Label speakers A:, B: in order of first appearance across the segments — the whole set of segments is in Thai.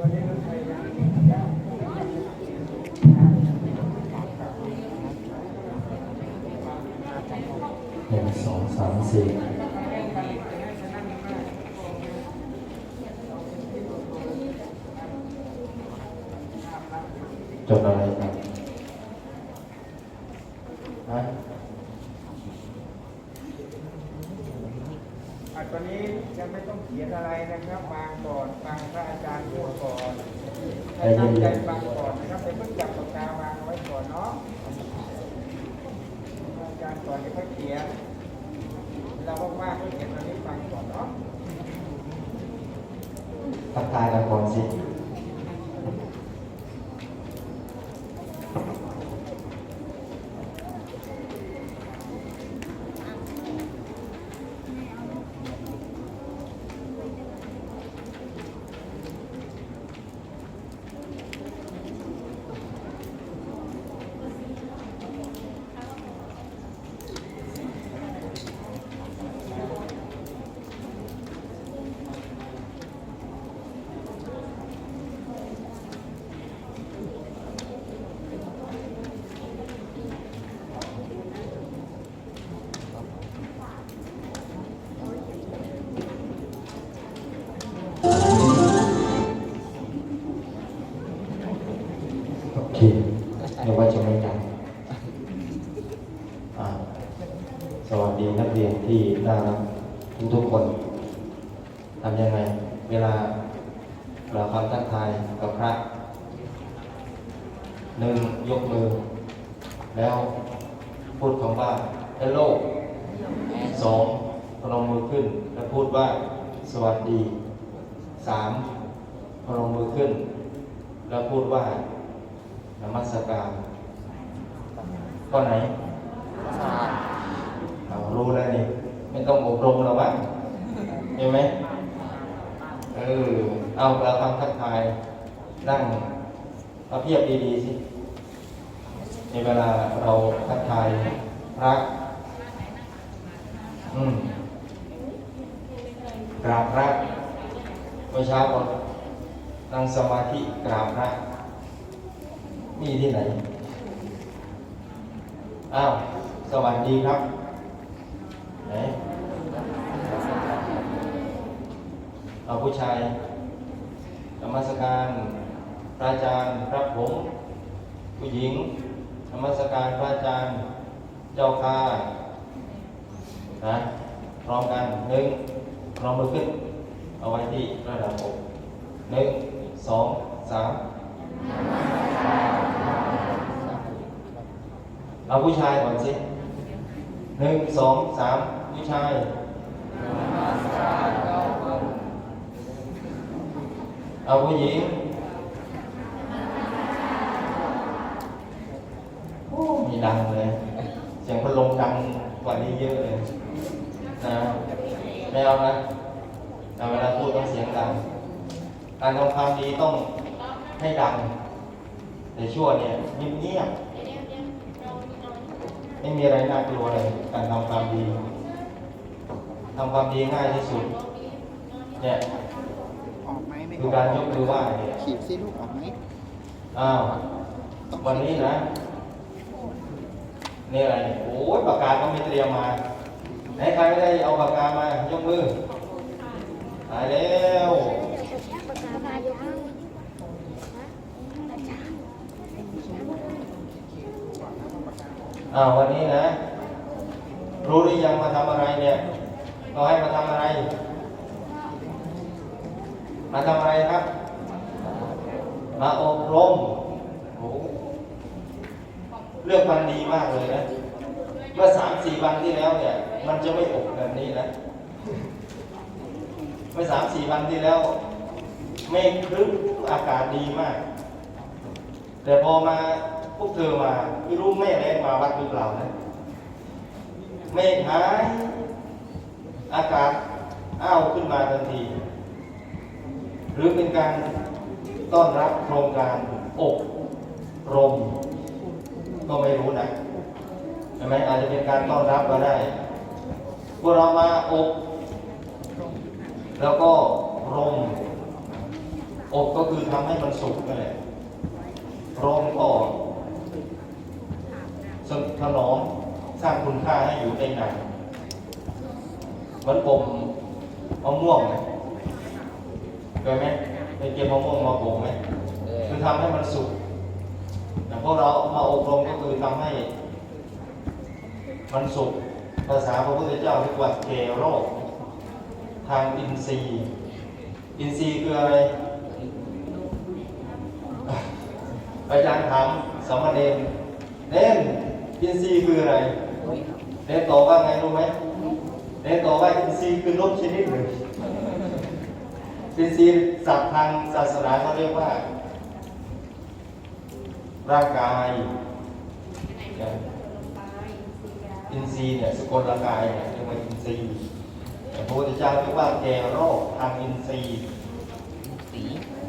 A: หนึ่งสองสามสี่จดอะไรครับฮะ
B: อัน ตอนนี้ยังไม่ต้องเขียนอะไรนะครับฟังก่อนฟังพระอาจารย์พูดก่อนให้ตั้งใจฟังก่อนนะครับเป็นเพิ่งจับปากกาวางไว้ก่อนเนาะพระอาจารย์ก่อนจะค่อยเขียนเราว่างๆก็เขียนตอนนี้ฟังก่อนเนาะ
A: ทักทายกันก่อนสิ โอเคเดี๋ยวว่าจะไม่ดังอ่าสวัสดีนักเรียนที่น่ารัก ทุกทุกๆคนทำยังไง เวลาเราคำทักทายกับพระหนึ่งยกมือ แล้วพูดคำว่า hello สองพนมมือขึ้น แล้วพูดว่าสวัสดีสามพนมมือขึ้น แล้วพูดว่านมัสการข้อไหนเอารู้แล้วนี่ ไม่ต้องอบรมหรอกมั้งเห็นไหมเออเอาเราฟังทักทาย นั่งเอาเพียบดีๆสิในเวลาเราทักทายพระอืมกราบพระเมื่อเช้าก่อนนั่งสมาธิกราบพระมีที่ไหน อ้าว สวัสดีครับ เอาผู้ชายนมัสการพระอาจารย์รับผมผู้หญิงนมัสการพระอาจารย์เจ้าค่ะนะพร้อมกันหนึ่งพร้อมมือขึ้น เอาไว้ที่ระดับอกหนึ่งสองสามเอาผู้ชายก่อนสิหนึ่งสองสาม ผู้ชายเอาผู้หญิงโอ้มีดังเลย เสียงพัดลมดังกว่านี้เยอะเลยนะไม่เอานะแต่เวลาพูดต้องเสียงดัง การทำความดีต้องให้ดัง แต่ชั่วเนี่ยเงียบๆไม่มีอะไรน่ากลัวเลย การทำความดีำความดีง่ายที่สุด เนี่ย
B: ออกไหมไม่
A: คือการยกมือไหว้เนี่ย
B: ขีดซิลูกออกไหม
A: อ้าววันนี้นะนี่อะไรโอ้ยปากกาก็ไม่เตรียมมาไหนใครไม่ได้เอาปากกามายกมือตายแล้ว
C: ปากกาพายกมืออาจารย์
A: อ้าววันนี้นะ รู้หรือยังมาทำอะไรเนี่ย เราให้มาทำอะไร มาทำอะไรครับ มาอบรมโอ้เรื่องมันดีมากเลยนะ เมื่อสามสี่วันที่แล้วเนี่ย มันจะไม่อบแบบนี้นะ เมื่อสามสี่วันที่แล้วเมฆครึ้มอากาศดีมาก แต่พอมาพวกเธอมาไม่รู้แม่แรงมาวัดหรือเปล่านะเมฆหาย อากาศอ้าวขึ้นมาทันที หรือเป็นการต้อนรับโครงการอบรม ก็ไม่รู้นะใช่ไหมอาจจะเป็นการต้อนรับก็ได้พวกเรามาอบ แล้วก็รมอบก็คือทำให้มันสุกนั่นแหละร้อนก็สถนอมสร้างคุณค่าให้อยู่ได้นาน หมันปมมะม่วงไหมเคยไหมไปเก็บมะม่วงมาปมไหมคือทำให้มันสุกแต่พวกเรามาอบรมก็คือทำให้ มันสุกภาษาพระพุทธเจ้าเรียกว่าเกโรคทางอินทรีย์ อินทรีย์คืออะไรอาจารย์ถามสามเณรเน้นอินทรีย์คืออะไรเน้นตอบว่าไงรู้ไหม เน้นตอบว่าอินทรีย์คือลบชนิดหนึ่งอินทรีย์ศัพท์ทางศาสนาเขาเรียกว่า ร่างกายอินทรีย์เนี่ยสกลร่างกายเนี่ยเรียกว่าอินทรีย์พระพุทธเจ้าเรียกว่าแก่โรคทางอินทรีย์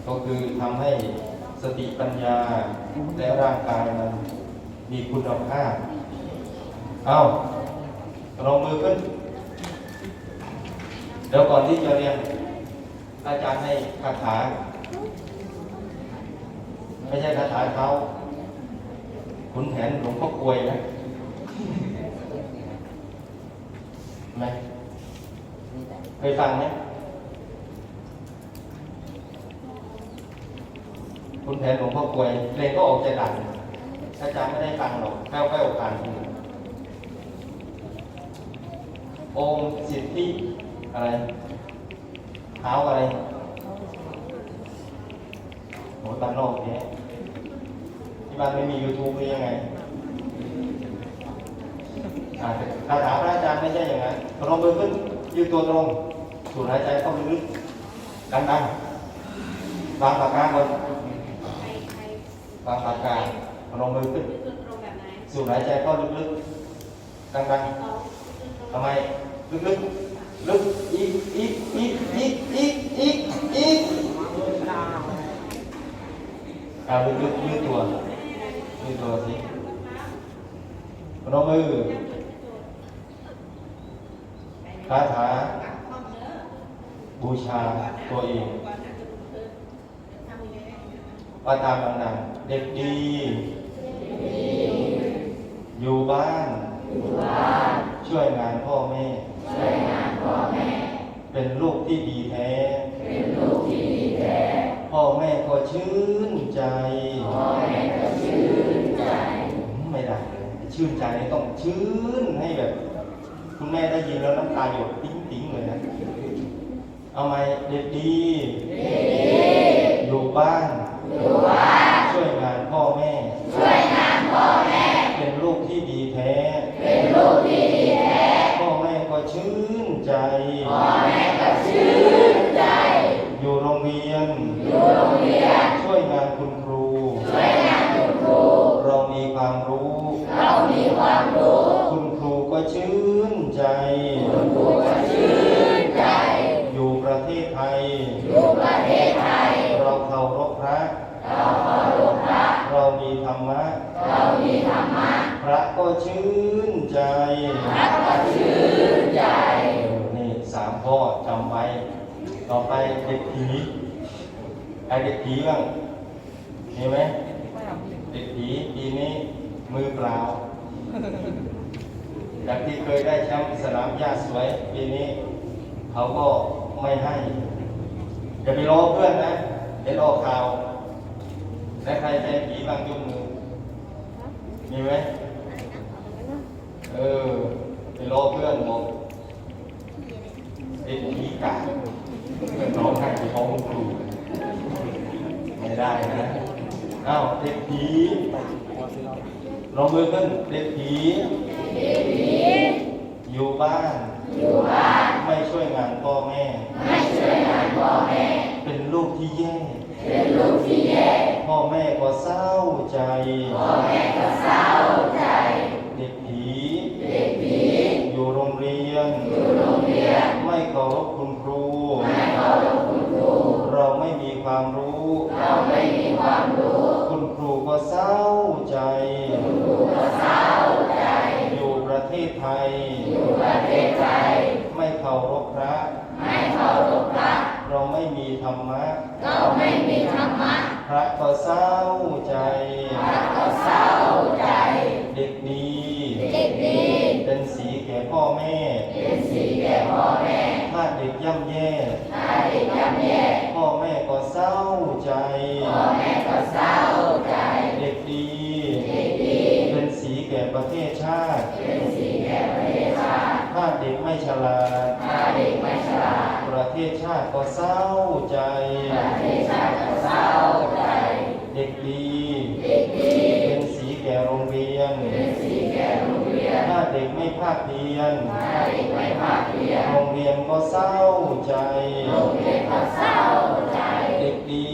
A: ก็คือทำให้สติปัญญาและร่างกายมันมีคุณภาพ เอาลงมือขึ้น เดี๋ยวก่อนที่จะเรียนอาจารย์ให้คาถา ไม่ใช่คาถาเขาขุนแผนหลวงพ่อกลวยนะไหมเคยฟังไหมคุณแผนหลวงพ่อกลวยเพลงก็ออกจะดังอาจารย์ไม่ได้ฟังหรอกแค่แค่โอกาสคุณองค์สิทธิ อะไรเท้าอะไรโหบ้านนอกเนี้ยที่บ้านไม่มี YouTube หรือยังไงอ่าคาถาพระอาจารย์ไม่ใช่อย่างนั้นพนมมือขึ้นยืดตัวตรง สูดหายใจเข้าลึกๆดังๆวางปากกาบนวางปากกาพนมมือขึ้น สูดหายใจเข้าลึกๆดังๆทำไมลึกๆ ลึกอีกอีกอีกอีกอีกอีกอีกเอาลึกๆยืดตัวยืดตัวสิพนมมือคาถาบูชาตัวเองว่าตามดังเด็กดี อยู่บ้าน ช่วยงานพ่อแม่ เป็นลูกที่ดีแท้พ่อแม่ก็ชื่นใจ ไม่ได้เลยชื่นใจนี่ต้องชื่นให้แบบ คุณแม่ได้ยินแล้วน้ำตาหยดติ้งติ้งๆเลยนะ เอาไหมเด็กดี อยู่บ้านช่วย พระก็ชื่นใจ นี่สามข้อจำไว้ ต่อไปเด็กผีใครเด็กผีบ้างมีไหมเด็กผีปีนี้มือเปล่าจากที่เคยได้แชมป์สนามหญ้าสวยปีนี้ เขาก็ไม่ให้อย่าไปรอเพื่อนนะเห็นออกข่าวและใครเป็นผีบางยกมือมีไหม เออไปรอเพื่อนบอกเป็นผีกาเพื่อนร้องไห้ที่ห้องครูไม่ได้นะอ้าวเด็กผีลองมือขึ้นเด็กผีอยู่บ้านไม่ช่วยงานพ่อแม่ เป็นลูกที่แย่พ่อแม่ก็เศร้าใจเด็กผี อยู่โรงเรียน ไม่เคารพคุณครู เราไม่มีความรู้ คุณครูก็เศร้าใจอยู่ประเทศไทย ไม่เคารพพระเเราไม่มีธรรมะ
C: เราไม่มีธรรมะ
A: พระก็เศร้าใจ ทศชาติ
C: ก็เศ
A: ร้าใจ
C: ประเทศชาติก็เศร้าใจ
A: เด็กดี
C: เด็กดี
A: เป็นสีแก่โรงเรียน
C: เป็นสีแก่โรงเรียน
A: ถ้าเด็กไม่ภาคเรียน
C: ถ้าเด็กไม่ภาคเรียน
A: โรงเรียนก็เศร้าใจ
C: โรงเรียนก็เศร้าใจ
A: เด็กดี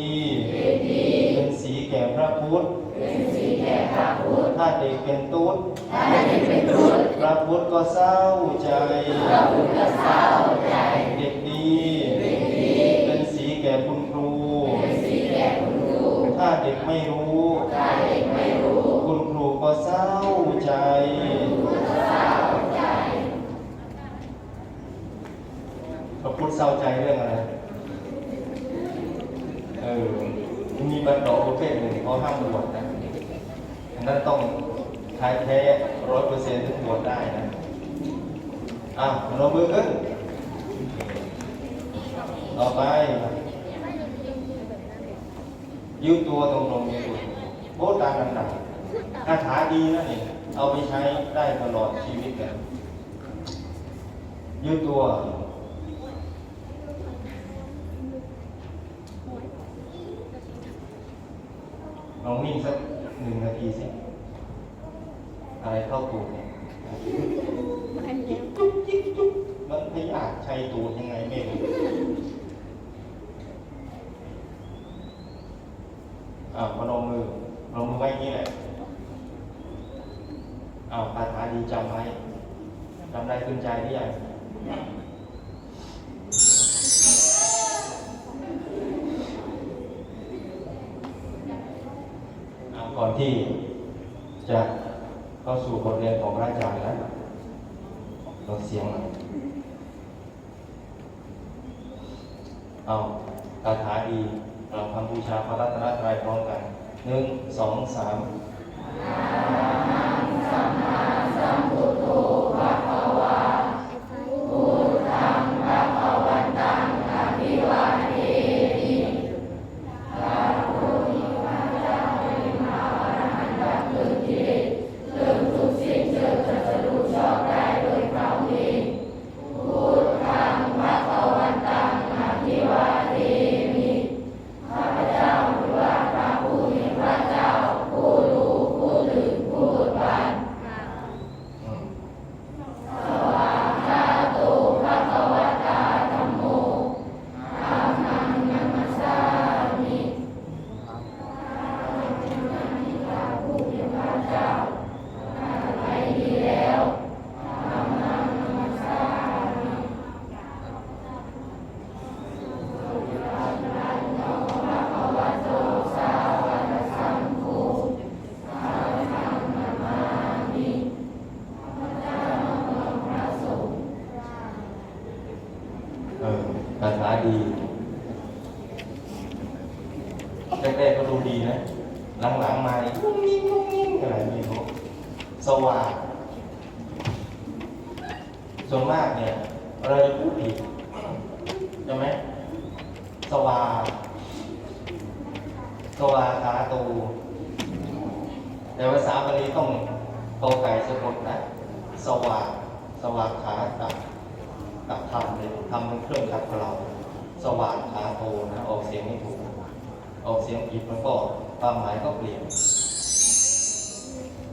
C: เด็กดี
A: เป็นสีแก่พระพุทธ
C: เป็นสีแก่พระพุทธ
A: ถ้าเด็กเป็นตุ๊ด
C: ถ้าเด็กเป็นพุทธ
A: พระพุทธก็เศร้าใจ
C: พระพุทธก็เศร้าใจ
A: ไม่รู้
C: ถ้าเด็กไม่รู้
A: คุณครูก็เศร้าใจ
C: เศร้าใจ
A: พระพุทธเศร้าใจเรื่องอะไร เออ มีบรรดาประเภทหนึ่งเขาห้ามบวชนะอันนั้นต้องทายแท้ร้อยเปอร์เซ็นต์ถึงบวชได้นะอ้าวลงมือขึ้นต่อไป ยืดตัวตรงๆยืดตัวโบตามหนักๆคาถาดีนะนี่เอาไปใช้ได้ตลอดชีวิตเลยยืดตัวลองนิ่งสักหนึ่งนาทีสิ อะไรเข้าตูดเนี่ยจุ๊บจิ๊กจุ๊บมันพยาธิชัยตูดยังไงไม่รู้ อ่ามาลงมือลงมือไว้อย่างนี้แหละอ่าคาถาดีจำไว้จำได้ขึ้นใจหรือยังก่อนที่จะเข้าสู่บทเรียนของพระอาจารย์นะลดเสียงหน่อยเอาคาถาดี เราทำบูชาพระรัตนตรัยพร้อมกันหนึ่ง สองสาม ดี แรกๆก็ดูดีนะ หลังๆมานี่งุ้งงิ้งงุ้งงิ้งอะไรไม่รู้สว่างส่วนมากเนี่ย เราจะพูดผิดใช่ไหมสว่างสว่าขาตูแต่ภาษาบาลีต้องโตไก่สะกดนะ สว่างสว่างขาตับตับทำเลยทำเป็นเครื่องขัดเกลา สว่างขาโตนะออกเสียงไม่ถูก ออกเสียงผิดมันก็ความหมายก็เปลี่ยน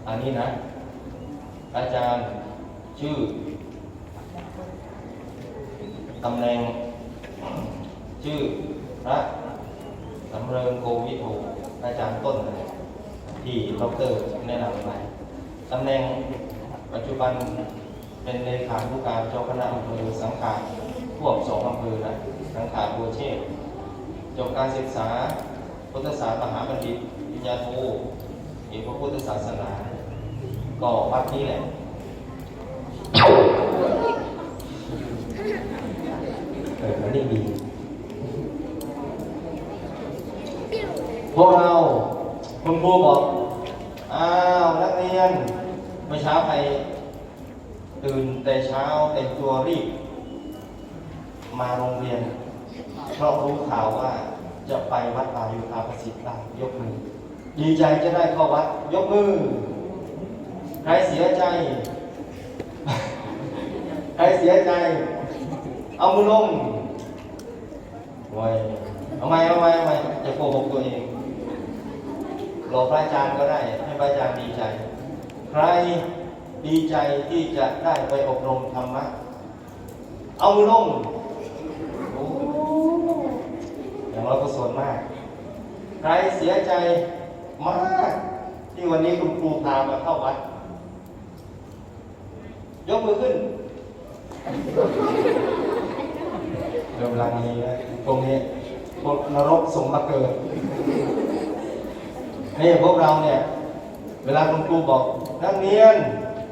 A: อันนี้นะ อาจารย์ชื่อตำแหน่งชื่อพระสำเริงโกวิโทอาจารย์ต้นเลยที่ดอกเตอรแนะนำมาตำแหน่งปัจจุบันเป็นเลขาธิการเจ้าคณะอำเภอสังขาร ท่วมสองอำเภอนะทังขาบัวเชษจบการศึกษาพุทธศาสนามหาบัณฑิตปิญญาโทเอกพระพุทธศาสนาก่อวัดนี้แหละเออมันี่ดีพวกเราคุณครูบอก อ้าว นักเรียนเมื่อเช้าไปตื่นแต่เช้าเต็มตัวรีบ มาโรงเรียนเพราะรู้ข่าวว่าจะไปวัดป่ายุทธาประสิทธิ์ได้ยกมือ ดีใจจะได้เข้าวัด ยกมือ ใครเสียใจ ใครเสียใจ เอามือลงโว้ยเอาไหมเอาไหมเอาไมอย่าโกหกตัวเองรอพระอาจารย์ก็ได้ ให้พระอาจารย์ดีใจ ใครดีใจที่จะได้ไปอบรมธรรมะ เอามือลง อย่างเราก็ส่วนมาก ใครเสียใจมากที่วันนี้คุณครูพามาเข้าวัด ยกมือขึ้นเริ่มลังนี้แล้วตรงนี้พวกนรกสงมาเกิดนี่พวกเราเนี่ย เวลาคุณครูบอกนักเรียน